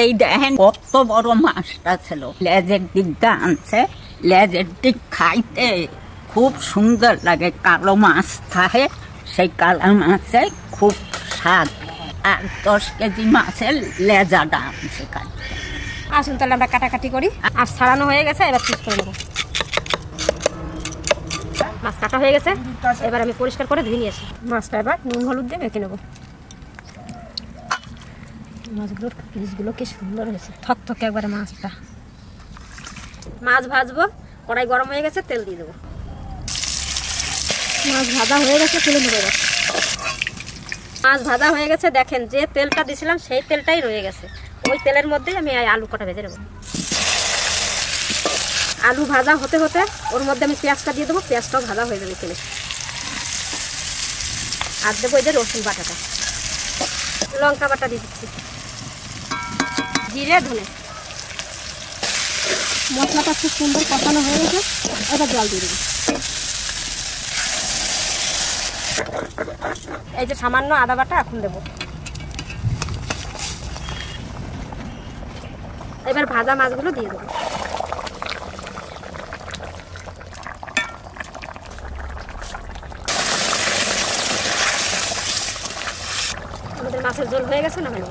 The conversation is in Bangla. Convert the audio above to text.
এই দেখেন কত বড় মাছটা ছিল। লেজের দিকটা আনছে, লেজের দিক খাইতে খুব সুন্দর লাগে, কালো মাছ থাকে, সেই কালো মাছে খুব স্বাদ। আর দশ কেজি মাছের লেজাটা আনছে আসুন তাহলে আমরা কাটাকাটি করি। আর ছাড়ানো হয়ে গেছে, এবার পিস করে নেব। মাছ কাটা হয়ে গেছে, এবার আমি পরিষ্কার করে ধুয়ে নিয়েছি মাছটা এবার নুন, হলুদ দিয়ে মেখে নেব। মাছগুলোর পিসগুলো কি সুন্দর হয়েছে। থকথকে একবারে মাছটা। মাছ ভাজবো, কড়াই গরম হয়ে গেছে, তেল দিয়ে দেবো। মাছ ভাজা হয়ে গেছে, তুলে এবার। মাছ ভাজা হয়ে গেছে, দেখেন যে তেলটা দিয়েছিলাম সেই তেলটাই রয়ে গেছে। ওই তেলের মধ্যেই আমি আলু কটা ভেজে নেব। আলু ভাজা হতে হতে ওর মধ্যে আমি পেঁয়াজটা দিয়ে দেবো, পেঁয়াজটাও ভাজা হয়ে যাবে তেলে। আর দেবো এই যে রসুন বাটাটা। লঙ্কা বাটা দিয়ে দিচ্ছি। জিরে ধনে। মশলাটা খুব সুন্দর কষানো হয়ে গেছে, এবার জল দিয়ে দেবো। এই যে সামান্য আদা বাটা এখন দেবো। এবার ভাজা মাছগুলো দিয়ে দেবো। আমাদের মাছের ঝোল হয়ে গেছে না হয়ে